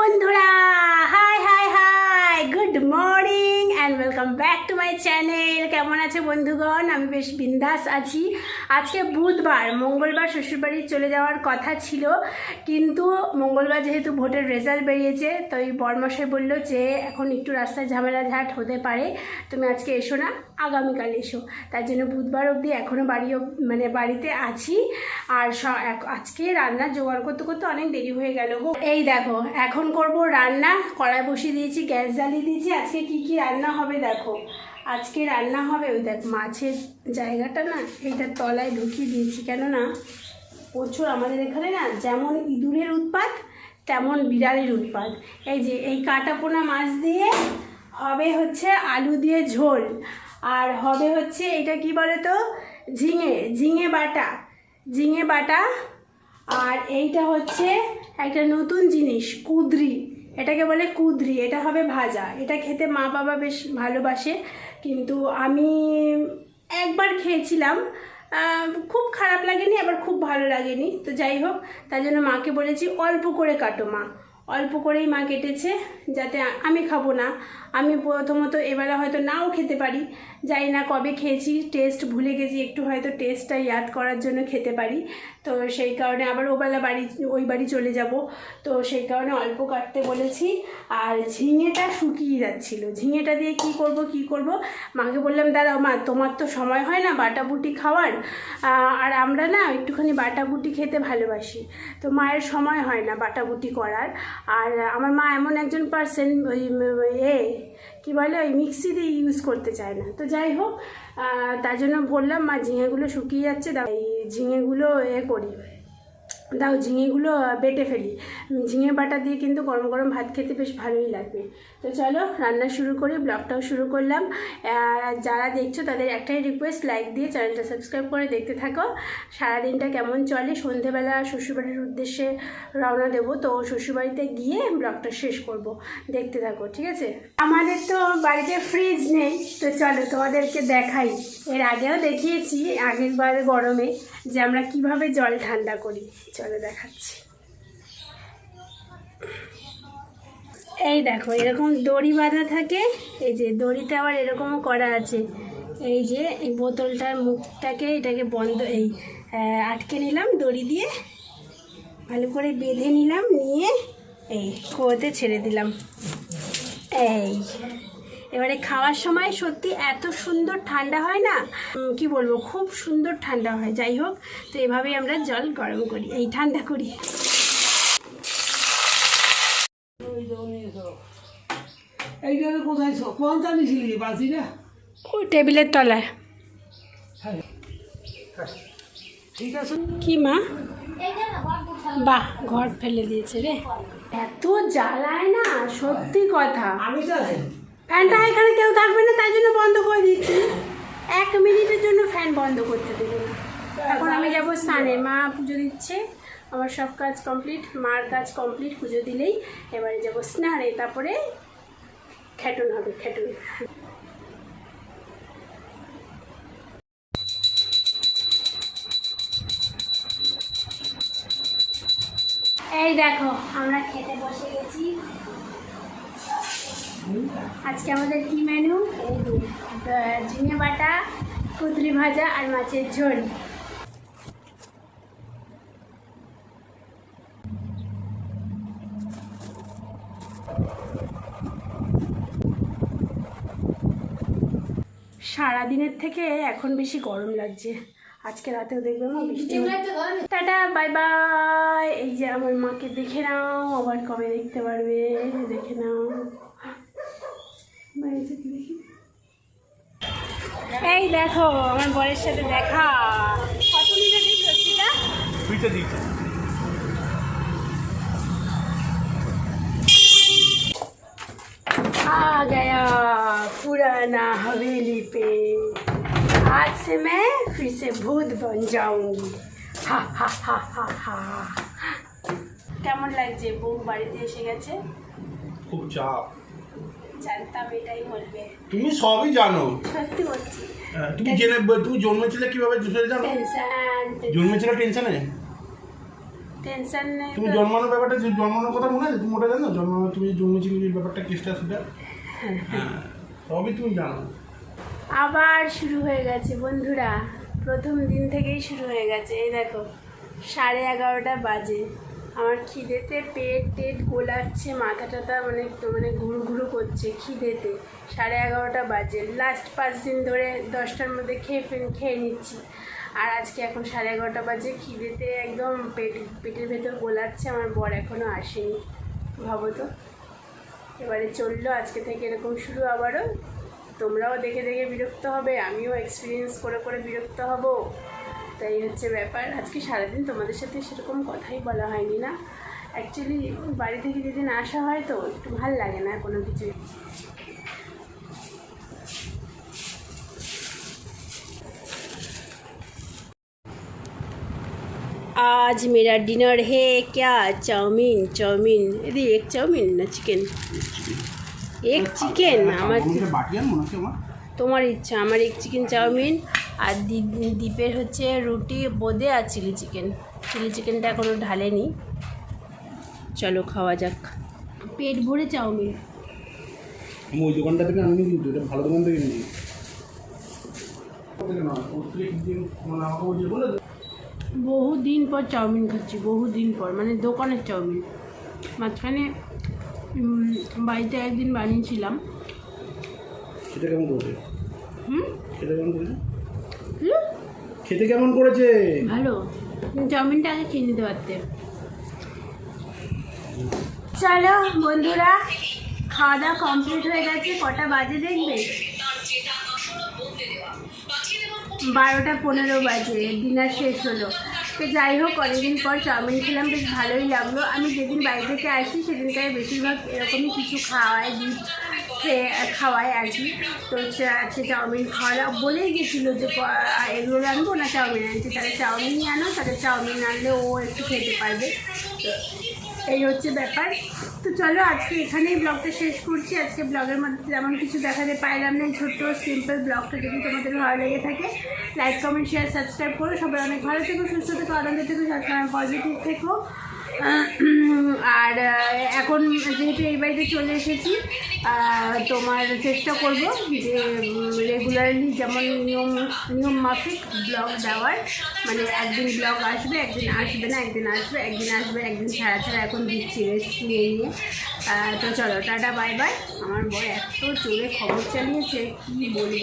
বন্ধুরা my channel. কেমন আছে বন্ধুগণ? আমি বেশ বিন্দাস আছি। আজকে বুধবার, মঙ্গলবার শ্বশুরবাড়ি চলে যাওয়ার কথা ছিল, কিন্তু মঙ্গলবার যেহেতু ভোটের রেজাল্ট বেরিয়েছে তো এই বরমশাই বলল যে এখন একটু রাস্তায় ঝামেলা ঝাট হতে পারে। তুমি আজকে এসো না, আগামীকাল এসো। তার জন্য বুধবার অবধি এখনও বাড়ি মানে বাড়িতে আছি। আর আজকে রান্না জোগাড় করতে করতে অনেক দেরি হয়ে গেল গো। এই দেখো, এখন করব রান্না। কড়াই বসিয়ে দিয়েছি, গ্যাস জ্বালিয়ে দিয়েছি। আজকে কি কি রান্না হবে দেখো। আজকে রান্না হবে, ওই দেখ মাছের জায়গাটা না এইটার তলায় ঢুকিয়ে দিয়েছি। কেননা প্রচুর আমাদের এখানে না যেমন ইঁদুরের উৎপাত, তেমন বিড়ালের উৎপাত। এই যে এই কাটা পোনা মাছ দিয়ে হবে হচ্ছে আলু দিয়ে ঝোল, আর হবে হচ্ছে এটা কি বলে তো ঝিঙে ঝিঙে বাটা ঝিঙে বাটা। আর এইটা হচ্ছে একটা নতুন জিনিস, কুদরি। এটাকে বলে কুদরি, এটা হবে ভাজা। এটা খেতে মা বাবা বেশ ভালোবাসে, কিন্তু আমি একবার খেয়েছিলাম খুব খারাপ লাগেনি, আবার খুব ভালো লাগেনি। তো যাই হোক, তার জন্য মাকে বলেছি অল্প করে কাটো মা। অল্প করেই মা কেটেছে, যাতে আমি খাব না। আমি প্রথমত এবেলা হয়তো নাও খেতে পারি। জানি না কবে খেয়েছি টেস্ট ভুলে গেছি, একটু হয়তো টেস্টটা ইয়াদ করার জন্য খেতে পারি। তো সেই কারণে আবার ওবেলা বাড়ি, ওই বাড়ি চলে যাব। তো সেই কারণে অল্প কাটতে বলেছি। আর ঝিঙেটা শুকিয়ে যাচ্ছিল। ঝিঙেটা দিয়ে কি করব কি করব? মাকে বললাম, দাঁড়াও মা, তোমার তো সময় হয় না বাটাবুটি খাওয়ার। আর আমরা না একটুখানি বাটাবুটি খেতে ভালোবাসি। তো মায়ের সময় হয় না বাটাবুটি করার। আর আমার মা এমন একজন পার্সেন ওই, এ, কী বলে, ওই মিক্সি দিয়ে ইউজ করতে চায় না। তো যাই হোক তার জন্য বললাম, মা, ঝিঙেগুলো শুকিয়ে যাচ্ছে এই ঝিঙেগুলো এ করি। দাও ঝিঙেগুলো বেটে ফেলি। ঝিঙে বাটা দিয়ে কিন্তু গরম গরম ভাত খেতে বেশ ভালোই লাগবে। তো চলো, রান্না শুরু করি, ব্লগটাও শুরু করলাম। যারা দেখছ, তাদের একটাই রিকোয়েস্ট লাইক দিয়ে চ্যানেলটা সাবস্ক্রাইব করে দেখতে থাকো। সারাদিনটা কেমন চলে? সন্ধেবেলা শ্বশুরবাড়ির উদ্দেশ্যে রওনা দেবো, তো শ্বশুরবাড়িতে গিয়ে ব্লগটা শেষ করব। দেখতে থাকো, ঠিক আছে? আমাদের তো বাড়িতে ফ্রিজ নেই, তো চলো তোমাদেরকে দেখাই। এর আগেও দেখিয়েছি আগের বার গরমে। যে আমরা কীভাবে জল ঠান্ডা করি। চলো দেখাচ্ছি। এই দেখো, এরকম দড়ি বাঁধা থাকে। এই যে দড়িতে আবার এরকমও করা আছে। এই যে এই বোতলটার মুখটাকে এটাকে বন্ধ, এই আটকে নিলাম দড়ি দিয়ে। ভালো করে বেঁধে নিলাম, নিয়ে এই কুয়োতে ছেড়ে দিলাম। এই। এবারে খাওয়ার সময় সত্যি এত সুন্দর ঠান্ডা হয় না? কি বলব খুব সুন্দর ঠান্ডা হয়। যাই হোক তো এভাবেই আমরা জল গরম করি এই ঠান্ডা করি। টেবিলের তলায়। হ্যাঁ। ঠিক আছে। কি মা? বাহ ঘর ফেলে দিয়েছে রে। এত জ্বালায় না সত্যি কথা। আমি চালাই ফ্যানটা এখানে কেউ থাকবে না, তাই জন্য বন্ধ করে দিচ্ছি। এক মিনিটের জন্য ফ্যান বন্ধ করতে দেবে। না এখন আমি যাব স্নানে। মা পুজো দিচ্ছে, আমার সব কাজ কমপ্লিট মার কাজ কমপ্লিট পুজো দিলেই এবারে যাব স্নানে, তারপরে খ্যাটন হবে খ্যাটন এই দেখো, আমরা খেতে বসে গেছি। আজকে আমাদের কি মেনু ঝিঙে বাটা, কুদরি ভাজা আর মাছের ঝোল। সারাদিনের থেকে এখন বেশি গরম লাগছে। আজকে রাতেও দেখবে টাটা বাই বাই এই যে আমার মাকে দেখে নাও আবার কবে দেখতে পারবে। দেখে নাও। এই দেখো আমার বরের সাথে দেখা কত মিনিট এই সত্যিটা সুইচে দিয়েছে आ गया पुराना हवेली पे आज से मैं फिर से भूत बन जाऊंगी हा हा हा हा हा কেমন লাগছে বউ বাড়িতে এসে গেছে খুব চাপ জানতাম এটাই বলবে। তুমি সবই জানো। সত্যি বলছি। আহ, তুমি জেনে তুমি জন্মেছিলে কীভাবে সেটা জানো? টেনশন জন্মেছিলে টেনশনে? টেনশন নেই তুমি জন্মানোর ব্যাপারটা জন্মানোর কথা মনে আছে? তুমি ওটা জানো? জন্মানো তুমি জন্মেছিলে যে ব্যাপারটা কেসটা সেটা? হ্যাঁ সবই তুমি জানো। আবার শুরু হয়ে গেছে বন্ধুরা। প্রথম দিন থেকেই শুরু হয়ে গেছে। এই দেখো সাড়ে এগারোটা বাজে। আমার খিদেতে পেট টেট গোলাচ্ছে মাথা টাথা মানে মানে ঘুরু ঘুরু করছে খিদেতে। সাড়ে এগারোটা বাজে। লাস্ট পাঁচ দিন ধরে দশটার মধ্যে খেয়ে খেয়ে নিচ্ছি। আর আজকে এখন সাড়ে এগারোটা বাজে, খিদেতে একদম পেট, পেটের ভেতর গোলাচ্ছে, আমার বর এখনও আসেনি। ভাবো তো। এবারে চলল, আজকে থেকে এরকম শুরু আবারও। তোমরাও দেখে দেখে বিরক্ত হবে, আমিও এক্সপিরিয়েন্স করে করে বিরক্ত হব। তাই হচ্ছে ব্যাপার আজকে সারাদিন তোমাদের সাথে সেরকম কথাই বলা হয়নি না অ্যাকচুয়ালি বাড়ি থেকে যেদিন আসা হয় তো একটু ভাল লাগে না কোনো কিছু आज मेरा डिनर है क्या चाउमीन चाउमीन यदि एक चाउमीन ना चिकेन এক চিকেন আমার বাকি আর মনে হচ্ছে আমার তোমার ইচ্ছা আমার এক চিকেন চাউমিন আর দ্বীপ- দ্বীপের হচ্ছে রুটি বোঁদে আর চিলি চিকেন। চিলি চিকেনটা এখনও ঢালেনি। চলো খাওয়া যাক। পেট ভরে চাউমিন। আমি ওই দোকানটা থেকে কিন্তু এটা ভালো দোকান থেকে নিই। বহু দিন পর চাউমিন খাচ্ছি বহু দিন পর মানে দোকানের চাউমিন। মাঝখানে বাড়িতে একদিন বানিয়েছিলাম। খেতে কেমন করেছে? হুম? খেতে কেমন হুম খেতে কেমন করেছে? ভালো। তুমি চাউমিনটা আগে খেয়ে নিতে পারতে। চলো বন্ধুরা খাওয়া দাওয়া কমপ্লিট হয়ে গেছে কটা বাজে দেখবে? বারোটা পনেরো বাজে ডিনার শেষ হলো। তো যাই হোক অনেকদিন পর চাউমিন খেলাম বেশ ভালোই লাগল। আমি যেদিন বাড়ি থেকে আসি সেদিনটায় বেশিরভাগ এরকমই কিছু খাওয়াই দিই খেয়ে খাওয়াই আর কি। তো আছে চাউমিন খাওয়া বলেই গেছিল যে এগুলো আনব না চাউমিন আনছি। তাহলে চাউমিনই আনো, তাহলে চাউমিন আনলে ও একটু খেতে পারবে। এই হচ্ছে ব্যাপার। তো চলো আজকে এখানেই ব্লগটা শেষ করছি। আজকে ব্লগের মধ্যে তেমন কিছু দেখাতে পারলাম না। ছোট্ট সিম্পল ব্লগটা যদি তোমাদের ভালো লেগে থাকে লাইক কমেন্ট শেয়ার সাবস্ক্রাইব করো। সবাই অনেক ভালো থেকো, সুস্থ থেকো, আনন্দ থেকো, সবসময় পজিটিভ থেকো। আর এখন যেহেতু এই বাড়িতে চলে এসেছি তোমার চেষ্টা করব যে রেগুলারলি যেমন নিয়ম নিয়ম মাফিক ব্লগ দেওয়ার মানে একদিন ব্লগ আসবে, একদিন আসবে না, একদিন আসবে একদিন আসবে, একদিন ছাড়া ছাড়া এখন দিচ্ছি রেস্ট নিয়ে নিয়ে। তো চলো, টাটা বাই বাই আমার বর এত জোরে খবর চালিয়েছে, কী বলব